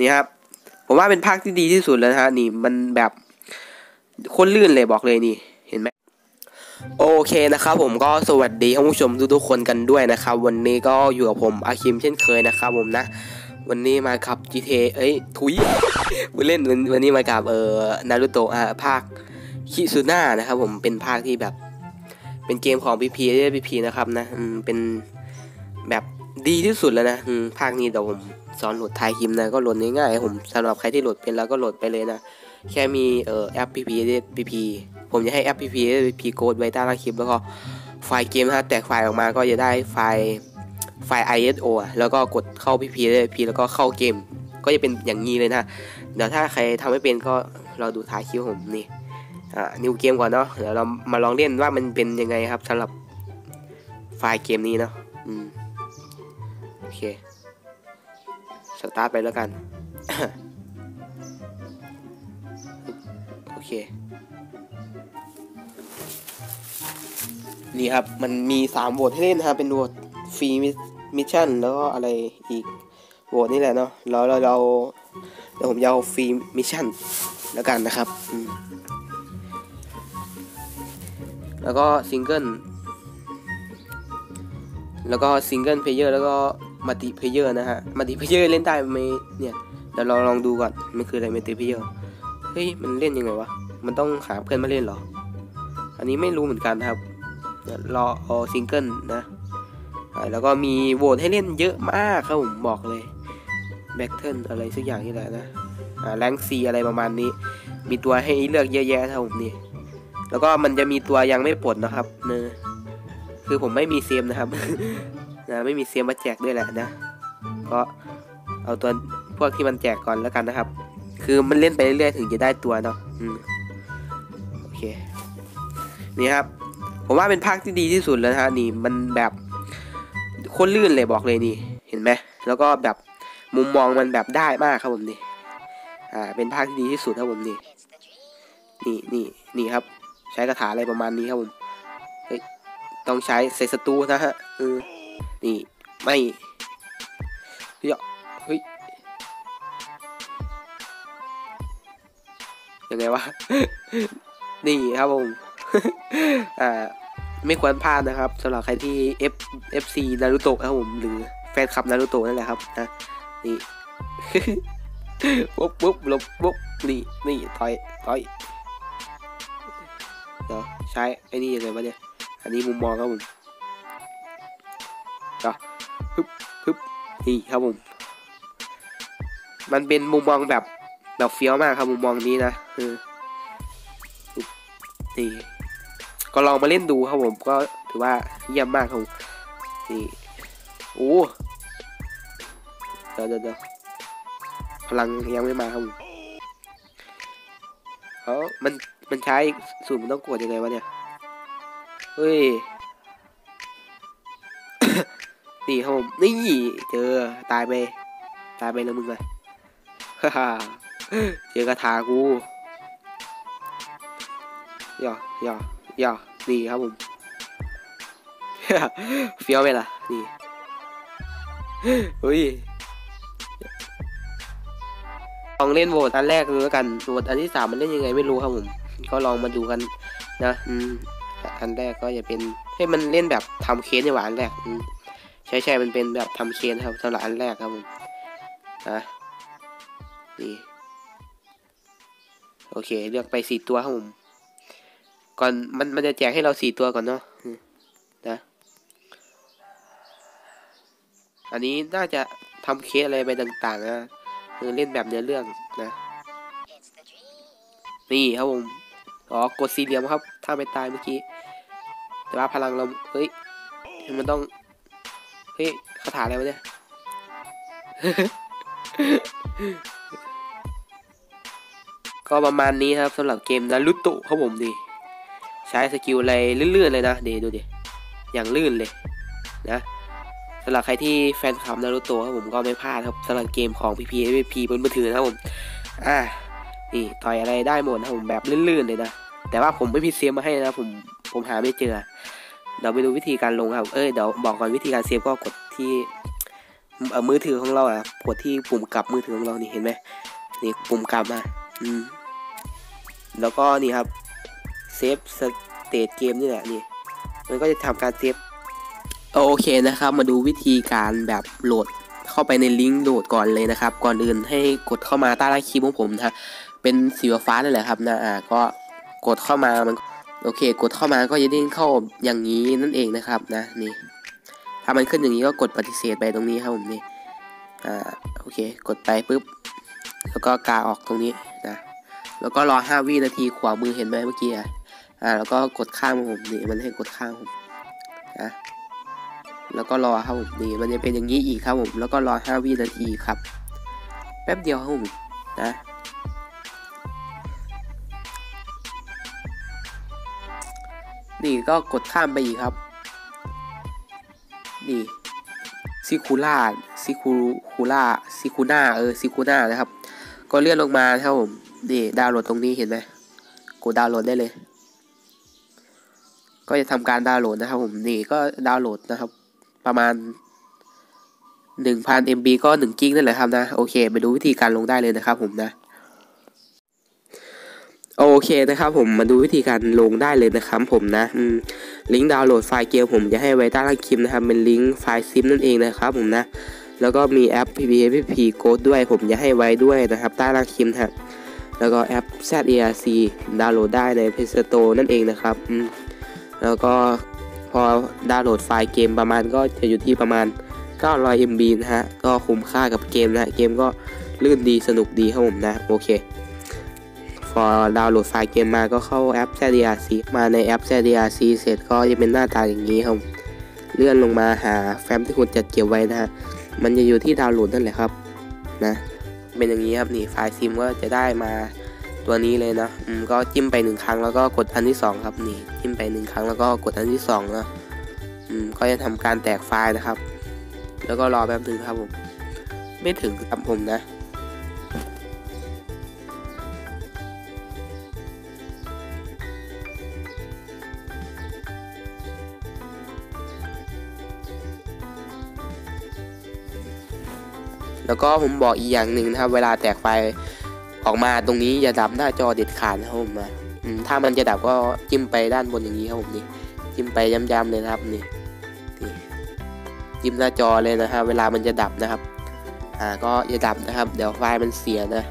นี่ครับ ผมว่าเป็นภาคที่ดีที่สุดแล้วนะฮะนี่มันแบบคนลื่นเลยบอกเลยนี่เห็นไหมโอเคนะครับผมก็สวัสดีท่านผู้ชมทุกๆคนกันด้วยนะครับ วันนี้ก็อยู่กับผมอาคิมเช่นเคยนะครับผมนะ วันนี้มากับ GTA เอ้ยทุยมาเล่นวันวันนี้มากับเอ่อนารูโตะอ่าภาคคิซุน่านะครับผมเป็นภาคที่แบบ เป็นเกมของพีพีเรียกพีพีนะครับนะเป็นแบบ ดีที่สุดแล้วนะภาคนี้เดี๋ยวผมสอนโหลดไทยคิมนะก็โหลดง่ายๆผมสำหรับใครที่โหลดเป็นแล้วก็โหลดไปเลยนะ แค่มีเอ่อแอปพีพีเพีพีผมจะให้แอปพีพีเรียกพีโกดไว้ใต้ล่างคลิปแล้วก็ไฟล์เกมถ้าแตกไฟล์ออกมาก็จะได้ไฟล์ไฟล์ ISO อะแล้วก็กดเข้าพีพีเพีแล้วก็เข้าเกม ก็จะเป็นอย่างนี้เลยนะเดี๋ยวถ้าใครทำไม่เป็นก็เราดูท้ายคลิปผมนี่อ่านิวเกมก่อนเนาะเดี๋ยวเรามาลองเล่นว่ามันเป็นยังไงครับสำหรับไฟล์เกมนี้เนาะอืม โอเค สตาร์ทไปแล้วกัน โอเค นี่ครับ มันมีสามโหวตให้เล่นนะครับ เป็นโหวตฟรีมิชชั่น แล้วก็อะไรอีกโหวตนี่แหละเนาะแล้วเราเราเดี๋ยวผมจะเอาฟรีมิชชั่นแล้วกันนะครับ แล้วก็ซิงเกิล แล้วก็ซิงเกิลเพลเยอร์แล้วก็ มัลติเพเยอร์นะฮะมัลติเพเยอร์เล่นได้ไหมเนี่ยเดี๋ยวเราลองดูก่อนมันคืออะไรมัลติเพเยอร์เฮ้ยมันเล่นยังไงวะมันต้องหาเพื่อนมาเล่นหรอ อันนี้ไม่รู้เหมือนกันครับเดี๋ยรอเอซิงเกิลนะแล้วก็มีโหวตให้เล่นเยอะมากครับผมบอกเลยแบ็กเทิลอะไรสักอย่างนี่แหละนะอ่าแรงซีอะไรประมาณนี้ มีตัวให้เลือกเยอะแยะครับผมนี่ แล้วก็มันจะมีตัวยังไม่ปลดนะครับเนอคือผมไม่มีเซมนะครับ นะไม่มีเซียมมาแจกด้วยแหละนะก็เอาตัวพวกที่มันแจกก่อนแล้วกันนะครับ คือมันเล่นไปเรื่อยๆถึงจะได้ตัวเนาะอืมโอเคนี่ครับ ผมว่าเป็นภาคที่ดีที่สุดแล้วนะฮะนี่มันแบบโคนลื่นเลยบอกเลยนี่ เห็นไหมแล้วก็แบบมุมมองมันแบบได้มากครับผมนี่อ่าเป็นภาคที่ดีที่สุดครับผมนี่นี่นี่นี่ครับ ใช้คาถาอะไรประมาณนี้ครับผมเฮ้ยต้องใช้ใส่ศัตรูนะฮะเออ นี่ไม่เฮ้ยเฮ้ยยังไงวะ นี่ครับผม อ่า ไม่ควรพลาดนะครับสำหรับใครที่ F FC นารูโตะครับผม หรือแฟนคลับนารูโตะนั่นแหละครับนะนี่ปุ๊บปุ๊บลบปุ๊บนี่นี่ถอยถอยเดี๋ยวใช้ไอ้นี่ยังไงวะเนี่ย อันนี้มุมมองครับผม นี่ครับผม มันเป็นมุมมองแบบแบบเฟี้ยวมากครับมุมมองนี้นะเออนี่ก็ลองมาเล่นดูครับผมก็ถือว่าเยี่ยมมากครับนี่โอ้เดี๋ยวเดี๋ยวเดี๋ยวพลังยังไม่มาครับผมเขามันมันใช้สูตรมันต้องกดยังไงวะเนี่ย เฮ้ย นี่ครับผมนี่เจอตายไป ตายไปแล้วมึงเลยฮ่าฮ่าเจอกระถากูย่อย่อย่อนี่ครับผมเฟี้ยวไหมล่ะ นี่เฮ้ยลองเล่นโหวตอันแรกดูแล้วกันโหวตอันที่สามมันเล่นยังไงไม่รู้ครับผม ก็ลองมาดูกันนะ อืม อันแรกก็จะเป็นให้มันเล่นแบบทำเคสในหวานแรกอืม ใช่ใช่มันเป็นแบบทำเคสครับสำหรับอันแรกครับผมอะนี่โอเค เลือกไปสี่ตัวครับผมก่อนมันมันจะแจกให้เราสี่ตัวก่อนเนาะนะอันนี้น่าจะทำเคสอะไรไปต่างๆนะคือเล่นแบบเนื้อเรื่องนะ นี่ครับผมอ๋อกดสี่เหลี่ยมครับ ถ้าไม่ตายเมื่อกี้ แต่ว่าพลังเราเฮ้ยมันต้อง เฮ้ยคาถาอะไรวะเนี่ยก็ประมาณนี้ครับสำหรับเกมนารุโตะครับผมดิใช้สกิลอะไรลื่นๆเลยนะเดี๋ยวดูดิอย่างลื่นเลยนะสำหรับใครที่แฟนคลับนารุโตะครับผมก็ไม่พลาดครับสำหรับเกมของ PP PP บนมือถือนะครับผมอ่านี่ต่อยอะไรได้หมดนะผมแบบลื่นๆเลยนะแต่ว่าผมไม่พิเศษมาให้นะผมผมหาไม่เจอ เดี๋ยวไปดูวิธีการลงครับ เอ้ยเดี๋ยวบอกก่อนวิธีการเซฟก็กดที่มือถือของเราอะกดที่ปุ่มกลับมือถือของเรานี่เห็นไหมนี่ปุ่มกลับอะอืมแล้วก็นี่ครับเซฟสเตทเกมนี่แหละนี่มันก็จะทำการเซฟโอเคนะครับ มาดูวิธีการแบบโหลดเข้าไปในลิงก์โหลดก่อนเลยนะครับ ก่อนอื่นให้กดเข้ามาใต้ล่างคลิปของผมนะเป็นสีฟ้านั่นแหละครับนะอ่าก็กดเข้ามามัน โอเค กดเข้ามาก็จะเด้งเข้าอย่างนี้นั่นเองนะครับนะนี่ถ้ามันขึ้นอย่างนี้ก็กดปฏิเสธไปตรงนี้ครับผมนี่อ่าโอเค กดไปปุ๊บแล้วก็กาออกตรงนี้นะแล้วก็รอ 5 วินาทีขวามือเห็นไหมเมื่อกี้อะอ่าแล้วก็กดข้างผมนี่มันให้กดข้างผมนะแล้วก็รอครับผมนี่มันจะเป็นอย่างนี้อีกครับผมแล้วก็รอ 5 วินาทีครับ แป๊บเดียวครับผมนะ นี่ก็กดข้ามไปอีกครับ นี่ซิคูล่าซิคูคูล่าซิคูน่าเออซิคูน่านะครับ ก็เลื่อนลงมาครับผม นี่ดาวน์โหลดตรงนี้เห็นไหมกดดาวน์โหลดได้เลย ก็จะทำการดาวน์โหลดนะครับผม นี่ก็ดาวน์โหลดนะครับ ประมาณ 1,000 MB ก็1กิกนั่นแหละครับนะ โอเค ไปดูวิธีการลงได้เลยนะครับผมนะ โอเคนะครับผมมาดูวิธีการลงได้เลยนะครับผมนะลิงก์ดาวน์โหลดไฟล์เกมผมจะให้ไว้ใต้ล่างคลิปนะครับเป็นลิงก์ไฟล์ซิมนั่นเองนะครับผมนะ แล้วก็มีแอป PPAPP Code ด้วยผมจะให้ไว้ด้วยนะครับใต้ล่างคลิปครับแล้วก็แอป ZERC ดาวน์โหลดได้ใน Play Store นั่นเองนะครับแล้วก็พอดาวน์โหลดไฟล์เกมประมาณก็จะอยู่ที่ประมาณ 900 MB นะฮะก็คุ้มค่ากับเกมนะเกมก็ลื่นดีสนุกดีครับผมนะโอเค อดาวน์โหลดไฟล์เกมมาก็เข้าแอป ZDRC มาในแอป ZDRC เสร็จก็จะเป็นหน้าตาอย่างนี้ครับ เลื่อนลงมาหาแฟ้มที่คุณจัดเก็บไว้นะฮะ มันจะอยู่ที่ดาวน์โหลดนั่นแหละครับ นะ เป็นอย่างนี้ครับนี่ไฟล์ซิมก็จะได้มาตัวนี้เลยนะอืมก็จิ้มไปหนึ่งครั้งแล้วก็กดอันที่ 2 ครับนี่ จิ้มไปหนึ่งครั้งแล้วก็กดอันที่2นะอืมก็จะทำการแตกไฟล์นะครับ แล้วก็รอแป๊บนึงครับผม ไม่ถึงครับผมนะ แล้วก็ผมบอกอีกอย่างหนึ่งนะครับ เวลาแตกไฟออกมาตรงนี้อย่าดับหน้าจอเด็ดขาดนะครับผมนะถ้ามันจะดับก็จิ้มไปด้านบนอย่างนี้ครับผมนี่จิ้มไปย้ำๆเลยนะครับนี่นี่จิ้มหน้าจอเลยนะฮะเวลามันจะดับนะครับ อ่าก็อย่าดับนะครับ เดี๋ยวไฟมันเสียนะ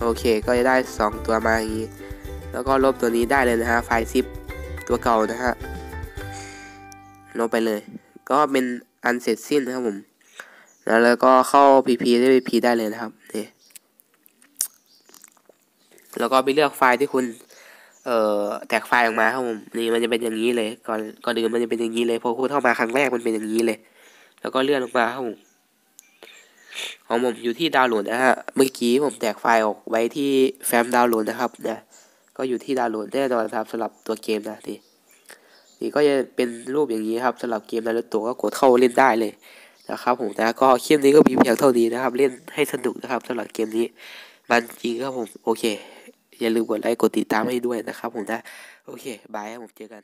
โอเคก็จะได้ 2 ตัวมาอย่างนี้แล้วก็ลบตัวนี้ได้เลยนะฮะไฟล์ซิปตัวเก่านะฮะลบไปเลย ก็เป็นอันเสร็จสิ้นนะครับผมแล้วแล้วก็เข้า PP ได้ PP ได้เลยนะครับนี่แล้วก็ไปเลือกไฟล์ที่คุณ เอ่อแตกไฟล์ออกมาครับผมนี่มันจะเป็นอย่างนี้เลย ก่อนก่อนอื่นมันจะเป็นอย่างนี้เลยพอคุณเข้ามาครั้งแรกมันเป็นอย่างนี้เลย แล้วก็เลื่อนลงมาครับผม ของผมอยู่ที่ดาวน์โหลดนะฮะ เมื่อกี้ผมแตกไฟล์ออกไว้ที่แฟ้มดาวน์โหลดนะครับนะก็อยู่ที่ดาวน์โหลดแน่นอนครับสำหรับตัวเกมนะทีนี่ก็จะเป็นรูปอย่างนี้ครับสำหรับเกมนารูโตะก็กดเข้าเล่นได้เลยนะครับผมนะก็คลิปนี้ก็มีเพียงเท่านี้นะครับ เล่นให้สนุกนะครับสำหรับเกมนี้ มันจริงครับผม โอเค อย่าลืมกดไลค์กดติดตามให้ด้วยนะครับผมนะ โอเคบายครับผมเจอกัน